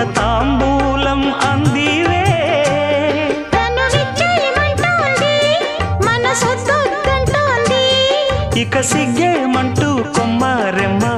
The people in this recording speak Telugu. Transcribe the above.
పెదవుల తాంబూలం అందివే. ఇక సిగ్గే